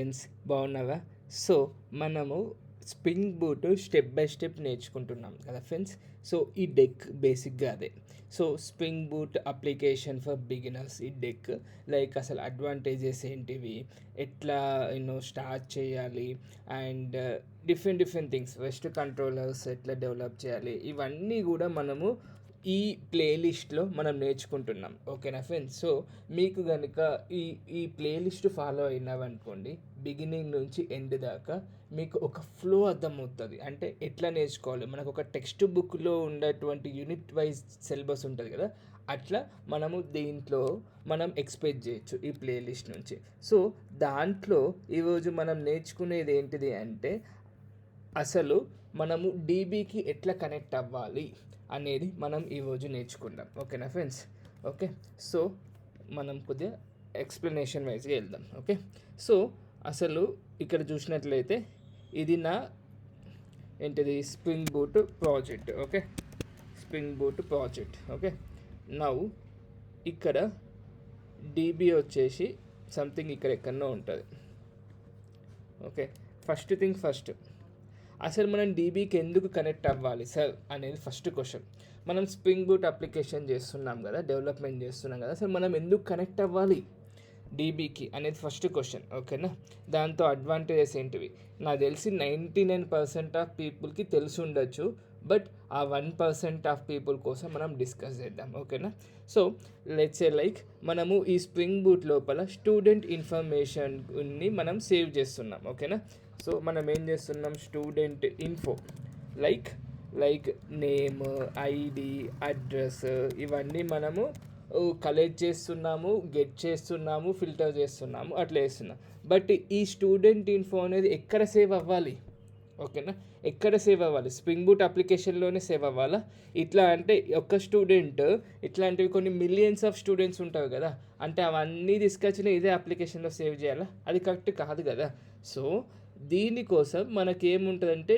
Friends బాగున్నావా? So మనము spring boot step by step నేర్చుకుంటున్నాం కదా ఫ్రెండ్స్. సో ఈ డెక్ బేసిక్గా అదే. So spring boot application for beginners ఈ డెక్ లైక్ అసలు అడ్వాంటేజెస్ ఏంటివి? ఎట్లా యూనో స్టార్ట్ చేయాలి? And different different things rest controllers ఎట్లా డెవలప్ చేయాలి? ఇవన్నీ కూడా మనము ఈ ప్లేలిస్ట్లో మనం నేర్చుకుంటున్నాం. ఓకేనా ఫ్రెండ్స్? సో మీకు కనుక ఈ ఈ ప్లేలిస్ట్ ఫాలో అయినావనుకోండి బిగినింగ్ నుంచి ఎండ్ దాకా మీకు ఒక ఫ్లో అర్థమవుతుంది. అంటే ఎట్లా నేర్చుకోవాలి? మనకు ఒక టెక్స్ట్ బుక్లో ఉన్నటువంటి యూనిట్ వైజ్ సిలబస్ ఉంటుంది కదా అట్లా మనము దీంట్లో మనం ఎక్స్పెక్ట్ చేయొచ్చు ఈ ప్లేలిస్ట్ నుంచి. సో దాంట్లో ఈరోజు మనం నేర్చుకునేది ఏంటిది అంటే అసలు మనము డీబీకి ఎట్లా కనెక్ట్ అవ్వాలి అనేది మనం ఈరోజు నేర్చుకుందాం. ఓకేనా ఫ్రెండ్స్ ఓకే. సో మనం కొద్దిగా ఎక్స్ప్లెనేషన్ వైజ్గా వెళ్దాం. ఓకే. సో అసలు ఇక్కడ చూసినట్లయితే ఇది నా ఏంటిది? Spring boot project okay. Spring boot project okay. నవ్వు ఇక్కడ డీబీ వచ్చేసి సంథింగ్ ఇక్కడ ఎక్కడో ఉంటుంది. ఓకే. ఫస్ట్ థింగ్ ఫస్ట్ అసలు మనం డీబీకి ఎందుకు కనెక్ట్ అవ్వాలి సార్ అనేది ఫస్ట్ క్వశ్చన్ మనం స్ప్రింగ్ బూట్ అప్లికేషన్ చేస్తున్నాం కదా డెవలప్మెంట్ చేస్తున్నాం కదా అసలు మనం ఎందుకు కనెక్ట్ అవ్వాలి డీబీకి అనేది ఫస్ట్ క్వశ్చన్ ఓకేనా దాంతో అడ్వాంటేజెస్ ఏంటివి? నాకు తెలిసి నైంటీ నైన్ పర్సెంట్ ఆఫ్ పీపుల్కి తెలిసి ఉండొచ్చు బట్ ఆ వన్ పర్సెంట్ ఆఫ్ పీపుల్ కోసం మనం డిస్కస్ చేద్దాం ఓకేనా సో లెట్స్ ఏ లైక్ మనము ఈ స్ప్రింగ్ బూట్ లోపల స్టూడెంట్ ఇన్ఫర్మేషన్ని మనం సేవ్ చేస్తున్నాం ఓకేనా సో మనం ఏం చేస్తున్నాం? Student info like like name ID address ఇవన్నీ మనము కలెక్ట్ చేస్తున్నాము గెట్ చేస్తున్నాము ఫిల్టర్ చేస్తున్నాము అట్లా చేస్తున్నాం. బట్ ఈ స్టూడెంట్ ఇన్ఫో అనేది ఎక్కడ సేవ్ అవ్వాలి? ఓకేనా ఎక్కడ సేవ్ అవ్వాలి? స్ప్రింగ్ బూట్ అప్లికేషన్లోనే సేవ్ అవ్వాలా? ఇట్లా అంటే ఒక్క స్టూడెంట్ ఇట్లాంటివి కొన్ని మిలియన్స్ ఆఫ్ స్టూడెంట్స్ ఉంటారు కదా అంటే అవన్నీ తీసుకొచ్చిన ఇదే అప్లికేషన్లో సేవ్ చేయాలా? అది కరెక్ట్ కాదు కదా. సో దీనికోసం మనకి ఏముంటుందంటే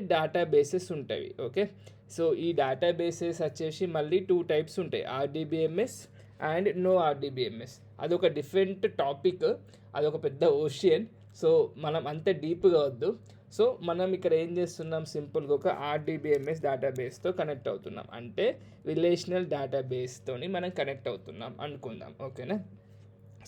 బేసెస్ ఉంటాయి ఓకే సో ఈ డేటా బేసెస్ వచ్చేసి మళ్ళీ టూ టైప్స్ ఉంటాయి ఆర్డీబీఎంఎస్ అండ్ నో ఆర్డీబీఎంఎస్ అదొక డిఫరెంట్ టాపిక్ అదొక పెద్ద ఓషియన్ సో మనం అంత డీప్గా వద్దు. సో మనం ఇక్కడ ఏం చేస్తున్నాం? సింపుల్గా ఒక ఆర్డీబీఎంఎస్ డేటాబేస్తో కనెక్ట్ అవుతున్నాం. అంటే రిలేషనల్ డేటాబేస్తో మనం కనెక్ట్ అవుతున్నాం అనుకుందాం ఓకేనా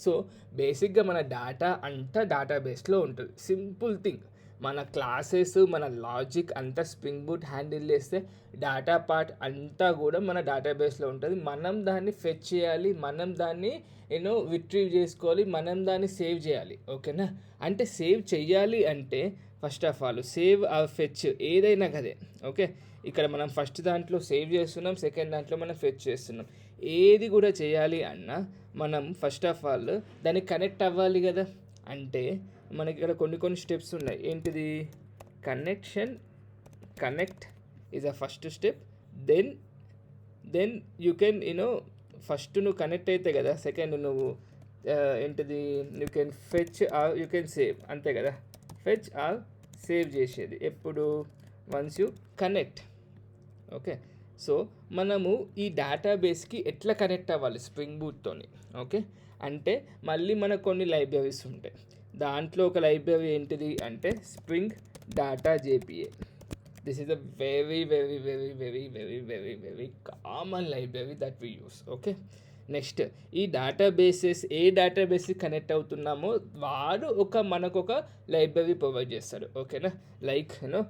సో బేసిక్గా మన డేటా అంతా డేటాబేస్లో ఉంటుంది. సింపుల్ థింగ్ మన క్లాసెస్ మన లాజిక్ అంతా స్ప్రింగ్ బూట్ హ్యాండిల్ చేస్తే డేటా పార్ట్ అంతా కూడా మన డేటాబేస్లో ఉంటుంది. మనం దాన్ని ఫెచ్ చేయాలి మనం దాన్ని యూనో విట్రీవ్ చేసుకోవాలి మనం దాన్ని సేవ్ చేయాలి. ఓకేనా అంటే సేవ్ చేయాలి అంటే ఫస్ట్ ఆఫ్ ఆల్ సేవ్ ఆ ఫెచ్ ఏదైనా కదే ఓకే ఇక్కడ మనం ఫస్ట్ దాంట్లో సేవ్ చేస్తున్నాం సెకండ్ దాంట్లో మనం ఫెచ్ చేస్తున్నాం. ఏది కూడా చేయాలి అన్నా మనం ఫస్ట్ ఆఫ్ ఆల్ దానికి కనెక్ట్ అవ్వాలి కదా అంటే మనకి ఇక్కడ కొన్ని కొన్ని స్టెప్స్ ఉన్నాయి. ఏంటిది? Connection connect is a first step then then you can you know first నువ్వు కనెక్ట్ అయితే కదా సెకండ్ నువ్వు ఏంటిది? You can fetch or you can save అంతే కదా? ఫెచ్ ఆర్ సేవ్ చేసేది. ఎప్పుడు? Once you connect okay so మనము ఈ డేటాబేస్కి ఎట్లా కనెక్ట్ అవ్వాలి? స్ప్రింగ్ బూట్తోని ఓకే అంటే మళ్ళీ మనకు కొన్ని లైబ్రరీస్ ఉంటాయి. దాంట్లో ఒక లైబ్రరీ ఏంటిది అంటే spring data JPA this is a very very very very very very very common library that we use okay next ఈ డేటాబేసెస్ ఏ డేటాబేస్కి కనెక్ట్ అవుతున్నామో వాడు ఒక మనకు ఒక లైబ్రరీ ప్రొవైడ్ చేస్తాడు ఓకేనా like you know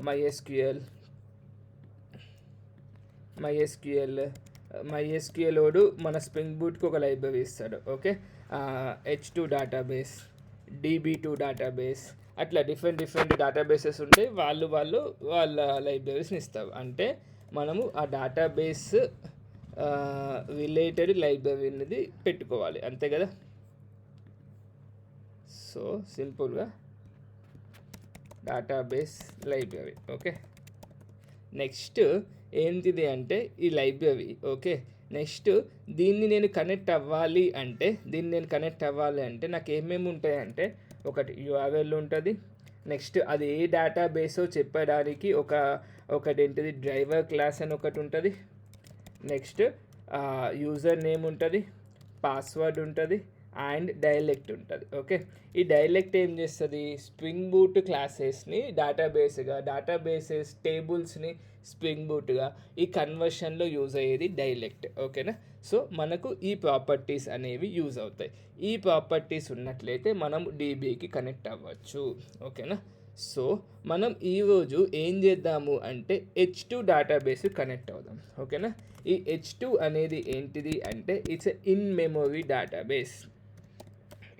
MySQL MySQL MySQL వాడు uh, మన స్ప్రింగ్ బూట్కి ఒక లైబ్రరీ ఇస్తాడు okay H two database DB two database అట్లా డిఫరెంట్ డిఫరెంట్ డేటాబేసెస్ ఉంటాయి వాళ్ళు వాళ్ళు వాళ్ళ లైబ్రరీస్ని ఇస్తారు. అంటే మనము ఆ డేటాబేస్ రిలేటెడ్ లైబ్రరీ అనేది పెట్టుకోవాలి అంతే కదా? సో సింపుల్గా డేటాబేస్ లైబ్రరీ ఓకే నెక్స్ట్ ఏంటిది అంటే ఈ లైబ్రరీ ఓకే? నెక్స్ట్ దీన్ని నేను కనెక్ట్ అవ్వాలి అంటే దీన్ని నేను కనెక్ట్ అవ్వాలి అంటే నాకు ఏమేమి ఉంటాయంటే ఒకటి యూఆర్ఎల్ ఉంటుంది. నెక్స్ట్ అది ఏ డేటా బేసో చెప్పడానికి ఒక ఒకటి ఏంటిది డ్రైవర్ క్లాస్ అని ఒకటి ఉంటుంది. నెక్స్ట్ యూజర్ నేమ్ ఉంటుంది. పాస్వర్డ్ ఉంటుంది. అండ్ డైలెక్ట్ ఉంటుంది. ఓకే? ఈ డైలెక్ట్ ఏం చేస్తుంది? స్ప్రింగ్ బూట్ క్లాసెస్ని డేటాబేస్గా డేటాబేసెస్ టేబుల్స్ని స్ప్రింగ్ బూట్గా ఈ కన్వర్షన్లో యూజ్ అయ్యేది డైలెక్ట్. ఓకేనా? సో మనకు ఈ ప్రాపర్టీస్ అనేవి యూజ్ అవుతాయి. ఈ ప్రాపర్టీస్ ఉన్నట్లయితే మనం డీబీకి కనెక్ట్ అవ్వచ్చు. ఓకేనా? సో మనం ఈరోజు ఏం చేద్దాము అంటే హెచ్ టూ డేటాబేస్ కనెక్ట్ అవుదాం. ఓకేనా? ఈ హెచ్ టూ అనేది ఏంటిది అంటే it's in memory database.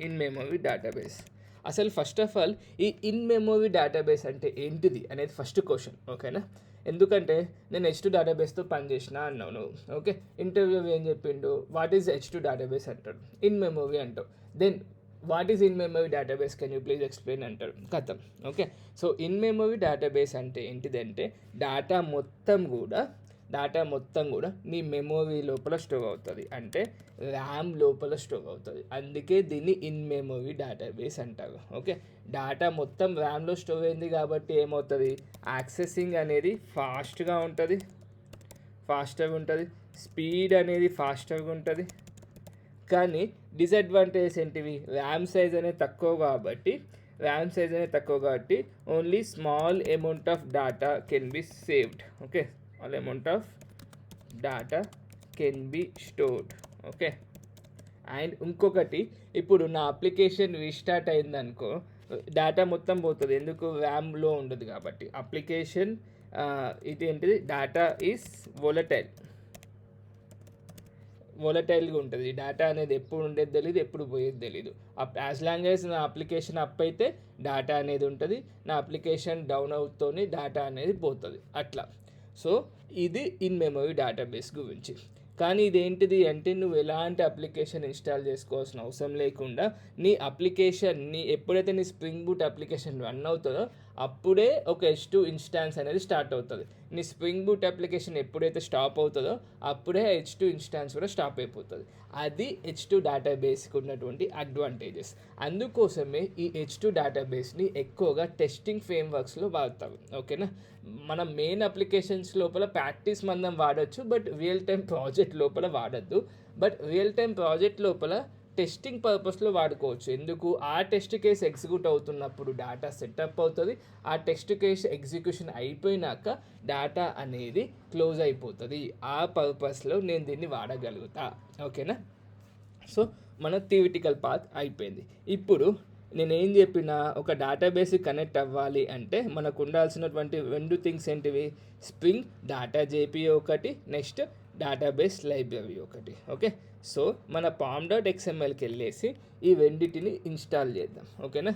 In memory database అసలు ఫస్ట్ ఆఫ్ ఆల్ ఈ ఇన్ మెమోరీ డేటాబేస్ అంటే ఏంటిది అనేది ఫస్ట్ క్వశ్చన్ ఓకేనా ఎందుకంటే నేను హెచ్ టూ డేటాబేస్తో పనిచేసిన అన్నావు నువ్వు ఓకే ఇంటర్వ్యూ ఏం చెప్పిండు? What is H two database అంటాడు. ఇన్ మెమోరీ అంటావు. Then what is in memory database can you please explain అంటారు కథం okay so in memory database అంటే ఏంటిదంటే డేటా మొత్తం కూడా డేటా మొత్తం కూడా మీ మెమొరీ లోపల స్టోర్ అవుతుంది. అంటే ర్యామ్ లోపల స్టోర్ అవుతుంది. అందుకే దీన్ని ఇన్ మెమొరీ డేటాబేస్ అంటారు. ఓకే డేటా మొత్తం ర్యామ్లో స్టోర్ అయింది కాబట్టి ఏమవుతుంది? యాక్సెసింగ్ అనేది ఫాస్ట్గా ఉంటుంది. ఫాస్ట్గా ఉంటుంది. స్పీడ్ అనేది ఫాస్ట్గా ఉంటుంది. కానీ డిసడ్వాంటేజెస్ ఏంటివి? ర్యామ్ సైజ్ అనేది తక్కువ కాబట్టి ర్యామ్ సైజ్ అనేది తక్కువ కాబట్టి only small amount of data can be saved okay all amount of data can be stored. Okay and ఇంకొకటి ఇప్పుడు నా అప్లికేషన్ రీస్టార్ట్ అయిందనుకో డేటా మొత్తం పోతుంది. ఎందుకు? ర్యామ్లో ఉండదు కాబట్టి. అప్లికేషన్ ఇది ఏంటిది? డేటా ఈస్ వొలటైల్ వోలటైల్గా ఉంటుంది. డేటా అనేది ఎప్పుడు ఉండేది తెలియదు ఎప్పుడు పోయేది తెలియదు అప్ యాజ్ లాంగ్ యాజ్ నా అప్లికేషన్ అప్ అయితే డేటా అనేది ఉంటుంది. నా అప్లికేషన్ డౌన్ అవుతూనే డేటా అనేది పోతుంది. అట్లా. సో ఇది ఇన్ మెమరీ డేటాబేస్ గురించి. కానీ ఇదేంటిది అంటే నువ్వు ఎలాంటి అప్లికేషన్ ఇన్స్టాల్ చేసుకోవాల్సిన అవసరం లేకుండా నీ అప్లికేషన్ నీ ఎప్పుడైతే నీ స్ప్రింగ్ బూట్ అప్లికేషన్ రన్ అవుతుందో అప్పుడే ఒక హెచ్ టూ ఇన్స్టాన్స్ అనేది స్టార్ట్ అవుతుంది. నీ స్ప్రింగ్ బూట్ అప్లికేషన్ ఎప్పుడైతే స్టాప్ అవుతుందో అప్పుడే హెచ్ టూ ఇన్స్టాన్స్ కూడా స్టాప్ అయిపోతుంది. అది హెచ్ టూ డేటాబేస్కి ఉన్నటువంటి అడ్వాంటేజెస్ అందుకోసమే ఈ హెచ్ టూ డేటాబేస్ని ఎక్కువగా టెస్టింగ్ ఫ్రేమ్వర్క్స్లో వాడతాం. ఓకేనా? మన మెయిన్ అప్లికేషన్స్ లోపల ప్రాక్టీస్ మందం వాడచ్చు బట్ రియల్ టైం ప్రాజెక్ట్ లోపల వాడద్దు బట్ రియల్ టైం ప్రాజెక్ట్ లోపల టెస్టింగ్ పర్పస్లో వాడుకోవచ్చు. ఎందుకు? ఆ టెస్ట్ కేసు ఎగ్జిక్యూట్ అవుతున్నప్పుడు డేటా సెటప్ అవుతుంది ఆ టెస్ట్ కేసు ఎగ్జిక్యూషన్ అయిపోయినాక డేటా అనేది క్లోజ్ అయిపోతుంది. ఆ పర్పస్లో నేను దీన్ని వాడగలుగుతా. ఓకేనా? సో మన థియరిటికల్ పాత్ అయిపోయింది. ఇప్పుడు నేను ఏం చెప్పిన ఒక డేటాబేస్ కనెక్ట్ అవ్వాలి అంటే మనకు ఉండాల్సినటువంటి రెండు థింగ్స్ ఏంటివి? స్ప్రింగ్ డేటా జేపీ ఒకటి నెక్స్ట్ డేటాబేస్ లైబ్రరీ ఒకటి ఓకే సో మన పామ్ డాట్ ఎక్స్ఎంఎల్కి వెళ్ళేసి ఈ రెండింటిని ఇన్స్టాల్ చేద్దాం ఓకేనా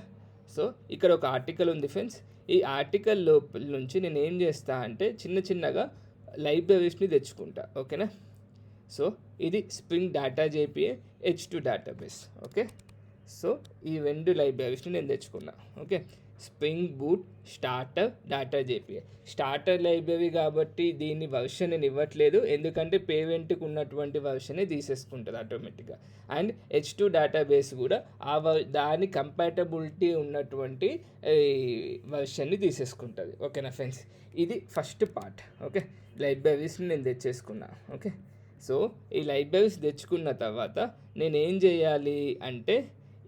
సో ఇక్కడ ఒక ఆర్టికల్ ఉంది ఫ్రెండ్స్ ఈ ఆర్టికల్ లోపల నుంచి నేను ఏం చేస్తా అంటే చిన్న చిన్నగా లైబ్రరీస్ని తెచ్చుకుంటా ఓకేనా సో ఇది spring data JPA H two database okay so ఈ రెండు లైబ్రరీస్ని నేను తెచ్చుకున్నా okay spring boot starter data JPA. Starter library కాబట్టి దీన్ని వర్షన్ నేను ఇవ్వట్లేదు. ఎందుకంటే పేమెంట్కి ఉన్నటువంటి వర్షనే తీసేసుకుంటుంది ఆటోమేటిక్గా. అండ్ హెచ్ టూ డేటాబేస్ కూడా ఆ దాని కంపాటబిలిటీ ఉన్నటువంటి వర్షన్ని తీసేసుకుంటుంది. ఓకేనా ఫ్రెండ్స్? ఇది ఫస్ట్ పార్ట్. ఓకే? లైబ్రరీస్ని నేను తెచ్చేసుకున్నా. ఓకే? సో ఈ లైబ్రరీస్ తెచ్చుకున్న తర్వాత నేను ఏం చేయాలి అంటే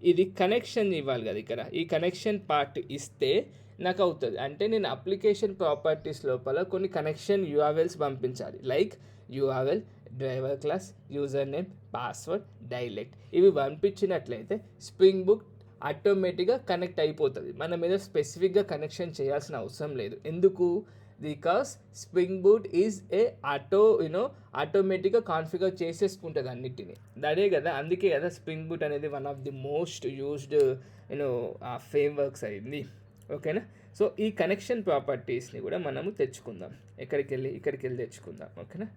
ఇది కనెక్షన్ ఇవ్వాలి కదా ఇక్కడ. ఈ కనెక్షన్ పార్ట్ ఇస్తే నాకు అవుతుంది. అంటే నేను అప్లికేషన్ ప్రాపర్టీస్ లోపల కొన్ని కనెక్షన్ యూఆర్ఎల్స్ పంపించాలి. Like URL driver class user name password dialect ఇవి పంపించినట్లయితే స్ప్రింగ్ బుక్ ఆటోమేటిక్గా కనెక్ట్ అయిపోతుంది. మన మీద స్పెసిఫిక్గా కనెక్షన్ చేయాల్సిన అవసరం లేదు. ఎందుకు? Because spring boot is a auto you know ఆటోమేటిక్గా కాన్ఫిగర్ చేసేసుకుంటుంది అన్నిటిని. అదే కదా అందుకే కదా స్ప్రింగ్ బూట్ అనేది one of the most used you know frameworks అయింది. ఓకేనా? సో ఈ కనెక్షన్ ప్రాపర్టీస్ని కూడా మనము తెచ్చుకుందాం. ఎక్కడికి వెళ్ళి ఇక్కడికి వెళ్ళి తెచ్చుకుందాం. ఓకేనా?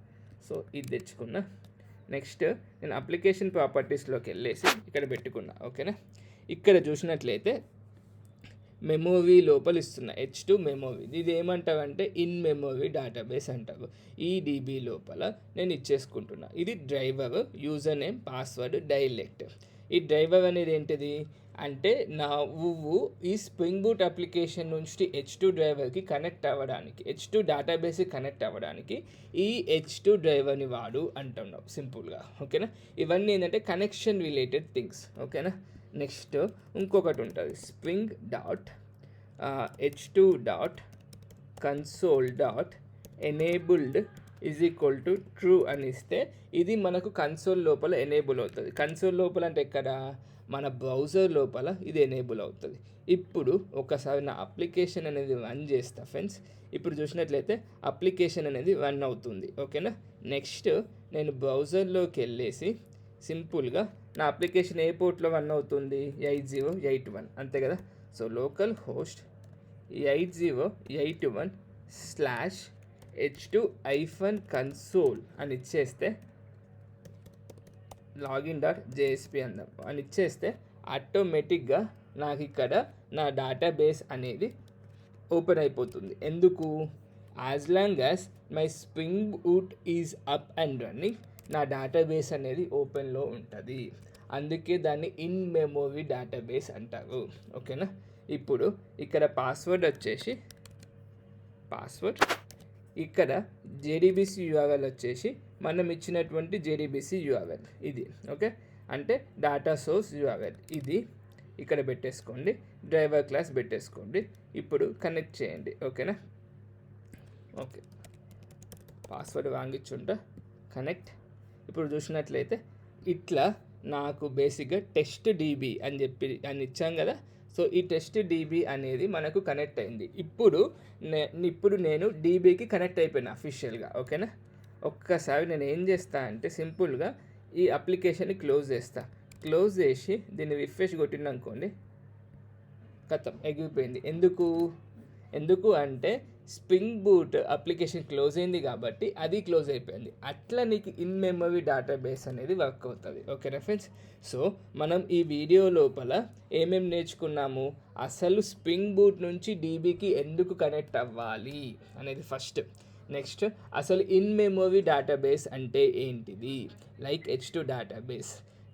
సో ఇది తెచ్చుకున్నా. నెక్స్ట్ నేను అప్లికేషన్ ప్రాపర్టీస్లోకి వెళ్ళేసి ఇక్కడ పెట్టుకున్నా. ఓకేనా? ఇక్కడ చూసినట్లయితే మెమోరీ లోపలిస్తున్న హెచ్ టు మెమోరీ ఇది ఏమంటావంటే ఇన్ మెమోరీ డేటాబేస్ అంటావు. ఈ డీబీ లోపల నేను ఇచ్చేసుకుంటున్నా. ఇది driver user name password dialect ఈ డ్రైవర్ అనేది ఏంటిది? అంటే నా నువ్వు ఈ స్ప్రింగ్ బూట్ అప్లికేషన్ నుంచి హెచ్ టూ డ్రైవర్కి కనెక్ట్ అవ్వడానికి హెచ్ టూ డేటాబేస్కి కనెక్ట్ అవ్వడానికి ఈ హెచ్ టూ డ్రైవర్ని వాడు అంటున్నావు. సింపుల్గా ఓకేనా? ఇవన్నీ ఏంటంటే కనెక్షన్ రిలేటెడ్ థింగ్స్ ఓకేనా? నెక్స్ట్ ఇంకొకటి ఉంటుంది spring dot H two dot console dot enabled is equal to true అని ఇస్తే ఇది మనకు కన్సోల్ లోపల ఎనేబుల్ అవుతుంది. కన్సోల్ లోపల అంటే ఎక్కడ? మన బ్రౌజర్ లోపల ఇది ఎనేబుల్ అవుతుంది. ఇప్పుడు ఒకసారి నా అప్లికేషన్ అనేది రన్ చేస్తా ఫ్రెండ్స్. ఇప్పుడు చూసినట్లయితే అప్లికేషన్ అనేది రన్ అవుతుంది. ఓకేనా? నెక్స్ట్ నేను బ్రౌజర్లోకి వెళ్ళేసి సింపుల్గా నా అప్లికేషన్ ఏ పోర్ట్లో రన్ అవుతుంది? ఎయిట్ జీరో ఎయిట్ వన్ అంతే కదా? So local host eight zero eight one slash H two hyphen console అని ఇచ్చేస్తే లాగిన్ డాట్ జేఎస్పి అందాం. అని ఇచ్చేస్తే ఆటోమేటిక్గా నాకు ఇక్కడ నా డేటాబేస్ అనేది ఓపెన్ అయిపోతుంది. ఎందుకు? As long as my spring boot is up and running. నా డేటాబేస్ అనేది ఓపెన్లో ఉంటుంది. అందుకే దాన్ని ఇన్ మెమోరీ డేటాబేస్ అంటారు. ఓకేనా? ఇప్పుడు ఇక్కడ పాస్వర్డ్ వచ్చేసి పాస్వర్డ్ ఇక్కడ జేడీబీసీ యూఆర్ఎల్ వచ్చేసి మనం ఇచ్చినటువంటి జేడీబీసీ యూఆర్ఎల్ ఇది. ఓకే? అంటే డాటా సోర్స్ యూఆర్ఎల్ ఇది. ఇక్కడ పెట్టేసుకోండి. డ్రైవర్ క్లాస్ పెట్టేసుకోండి. ఇప్పుడు కనెక్ట్ చేయండి. ఓకేనా? ఓకే. పాస్వర్డ్ వాంగిచ్చుంటా కనెక్ట్ ఇప్పుడు చూసినట్లయితే ఇట్లా నాకు బేసిక్గా టెస్ట్ డీబీ అని చెప్పి అని ఇచ్చాం కదా. సో ఈ టెస్ట్ డీబీ అనేది మనకు కనెక్ట్ అయింది. ఇప్పుడు నే ఇప్పుడు నేను డీబీకి కనెక్ట్ అయిపోయినా అఫీషియల్గా ఓకేనా ఒక్కసారి నేను ఏం చేస్తా అంటే సింపుల్గా ఈ అప్లికేషన్ని క్లోజ్ చేస్తా. క్లోజ్ చేసి దీన్ని రిఫ్రెష్ కొట్టిందనుకోండి కథం ఎగిరిపోయింది. ఎందుకు? ఎందుకు అంటే స్ప్రింగ్ బూట్ అప్లికేషన్ క్లోజ్ అయింది కాబట్టి అది క్లోజ్ అయిపోయింది. అట్లా నీకు ఇన్ మెమరీ డేటాబేస్ అనేది వర్క్ అవుతుంది. ఓకే ఫ్రెండ్స్ సో మనం ఈ వీడియో లోపల ఏమేం నేర్చుకున్నాము? అసలు స్ప్రింగ్ బూట్ నుంచి డీబీకి ఎందుకు కనెక్ట్ అవ్వాలి అనేది ఫస్ట్ నెక్స్ట్ అసలు ఇన్ మెమోరీ డేటాబేస్ అంటే ఏంటిది? లైక్ హెచ్ టు డేటాబేస్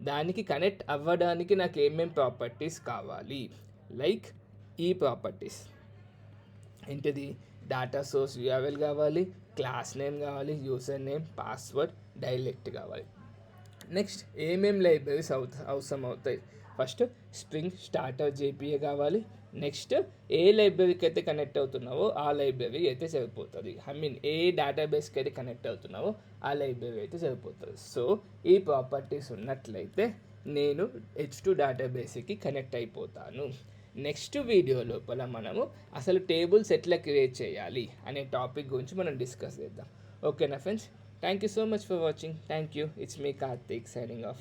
దానికి కనెక్ట్ అవ్వడానికి నాకు ఏమేం ప్రాపర్టీస్ కావాలి? లైక్ ఈ ప్రాపర్టీస్ ఏంటిది? డేటా సోర్స్ యూఆర్ఎల్ కావాలి క్లాస్ నేమ్ కావాలి యూజర్ నేమ్ పాస్వర్డ్ డైలెక్ట్ కావాలి. నెక్స్ట్ ఏమేం లైబ్రరీస్ అవు అవసరం అవుతాయి ఫస్ట్ స్ప్రింగ్ స్టార్టర్ జేపీఏ కావాలి. నెక్స్ట్ ఏ లైబ్రరీకి అయితే కనెక్ట్ అవుతున్నావో ఆ లైబ్రరీ అయితే సరిపోతుంది. ఐ మీన్ ఏ డేటాబేస్కి అయితే కనెక్ట్ అవుతున్నావో ఆ లైబ్రరీ అయితే సరిపోతుంది. సో ఈ ప్రాపర్టీస్ ఉన్నట్లయితే నేను హెచ్ టూ డేటాబేస్కి కనెక్ట్ అయిపోతాను. నెక్స్ట్ వీడియో లోపల మనము అసలు టేబుల్స్ ఎట్లా క్రియేట్ చేయాలి అనే టాపిక్ గురించి మనం డిస్కస్ చేద్దాం. ఓకేనా friends? Thank you so much for watching thank you it's me Karthik signing off